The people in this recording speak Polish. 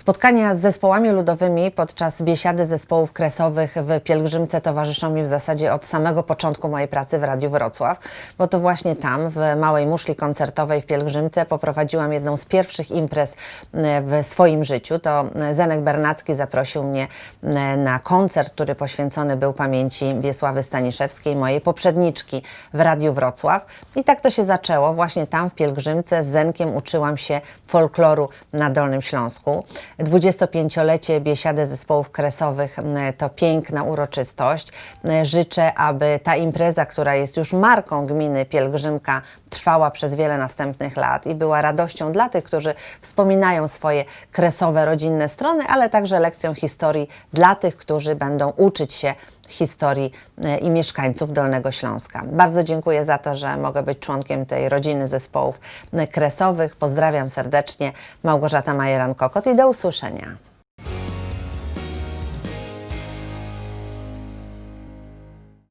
Spotkania z zespołami ludowymi podczas biesiady zespołów kresowych w pielgrzymce towarzyszą mi w zasadzie od samego początku mojej pracy w Radiu Wrocław, bo to właśnie tam, w małej muszli koncertowej w pielgrzymce, poprowadziłam jedną z pierwszych imprez e, w swoim życiu. To Zenek Bernacki zaprosił mnie e, na koncert, który poświęcony był pamięci Wiesławy Staniszewskiej, mojej poprzedniczki w Radiu Wrocław. I tak to się zaczęło. Właśnie tam w pielgrzymce z Zenkiem uczyłam się folkloru na Dolnym Śląsku. 25-lecie Biesiady Zespołów Kresowych to piękna uroczystość. Życzę, aby ta impreza, która jest już marką gminy Pielgrzymka, trwała przez wiele następnych lat i była radością dla tych, którzy wspominają swoje kresowe, rodzinne strony, ale także lekcją historii dla tych, którzy będą uczyć się historii e, i mieszkańców Dolnego Śląska. Bardzo dziękuję za to, że mogę być członkiem tej rodziny zespołów kresowych. Pozdrawiam serdecznie. Małgorzata Majeran-Kokot i do usłyszenia.